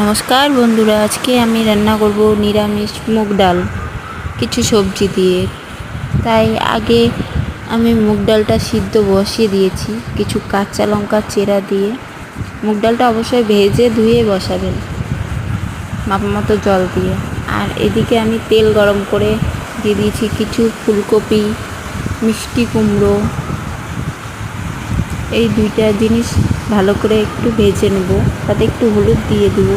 নমস্কার বন্ধুরা, আজকে আমি রান্না করব নিরামিষ মুগ ডাল, কিছু সবজি দিয়ে। তাই আগে আমি মুগ ডালটা সিদ্ধ বসিয়ে দিয়েছি, কিছু কাঁচা লঙ্কা চেরা দিয়ে। মুগ ডালটা অবশ্যই ভেজে ধুয়ে বসাবেন মাপ মতো জল দিয়ে। আর এদিকে আমি তেল গরম করে দিয়ে দিয়েছি কিছু ফুলকপি, মিষ্টি কুমড়ো। এই দুইটা জিনিস ভালো করে একটু ভেজে নেব। তাতে একটু হলুদ দিয়ে দেবো।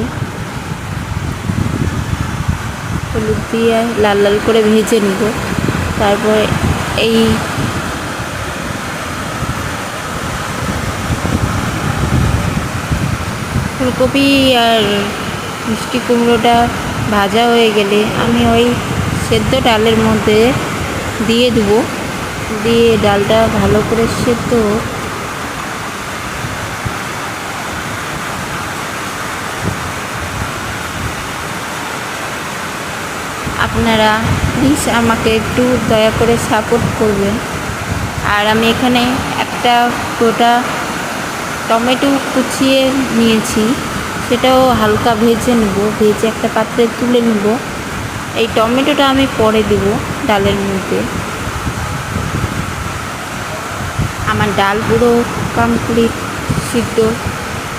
হলুদ দিয়ে লাল লাল করে ভেজে নেব। তারপর এই ফুলকপি আর মিষ্টি কুমড়োটা ভাজা হয়ে গেলে আমি ওই সেদ্ধ ডালের মধ্যে দিয়ে দেবো। দিয়ে ডালটা ভালো করে সেদ্ধ আপনারা প্লিজ আমাকে একটু দয়া করে সাপোর্ট করবেন। আর আমি এখানে একটা গোটা টমেটো কুচিয়ে নিয়েছি। সেটাও হালকা ভেজে নেব। ভেজে একটা পাত্রে তুলে নেব। এই টমেটোটা আমি পরে দেব ডালের মধ্যে। আমার ডাল পুরো কমপ্লিট সিদ্ধ।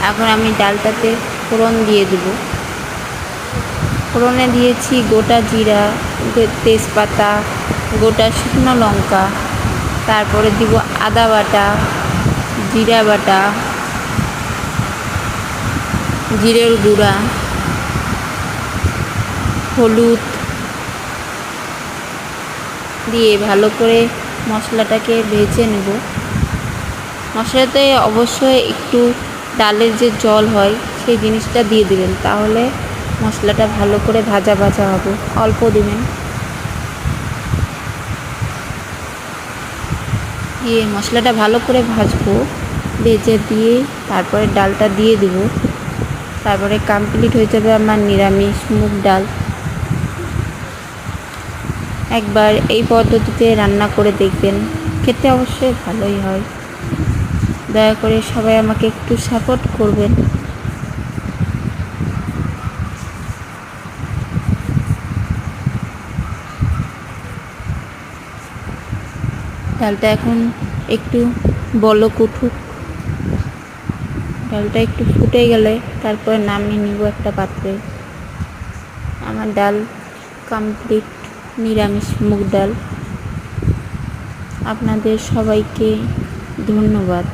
এখন আমি ডালটাতে ফোড়ন দিয়ে দেবো। ফোড়নে দিয়েছি গোটা জিরা তেজপাতা, গোটা শুকনো লঙ্কা, তারপরে দিব আদা বাটা, জিরা বাটা, জিরের গুঁড়া, হলুদ দিয়ে ভালো করে মশলাটাকে ভেজে নেব। মশলাতে অবশ্যই একটু ডালের যে জল হয়, সেই জিনিসটা দিয়ে দেবেন। তাহলে মশলাটা ভালো করে ভাজা ভাজা হবে, অল্প দিবেন দিয়ে মশলাটা ভালো করে ভাজবো, ভেজে দিয়ে তারপরে ডালটা দিয়ে দেবো। তারপরে কমপ্লিট হয়ে যাবে আমার নিরামিষ মুগ ডাল। একবার এই পদ্ধতিতে রান্না করে দেখবেন, খেতে অবশ্যই ভালোই হয়। দয়া করে সবাই আমাকে একটু সাপোর্ট করবেন। ডালটা এখন একটু বলক কুঠুক ডালটা একটু ফুটে গেলে তারপরে নামিয়ে নিব একটা পাত্রে। আমার ডাল কমপ্লিট নিরামিষ মুগ ডাল। আপনাদের সবাইকে ধন্যবাদ।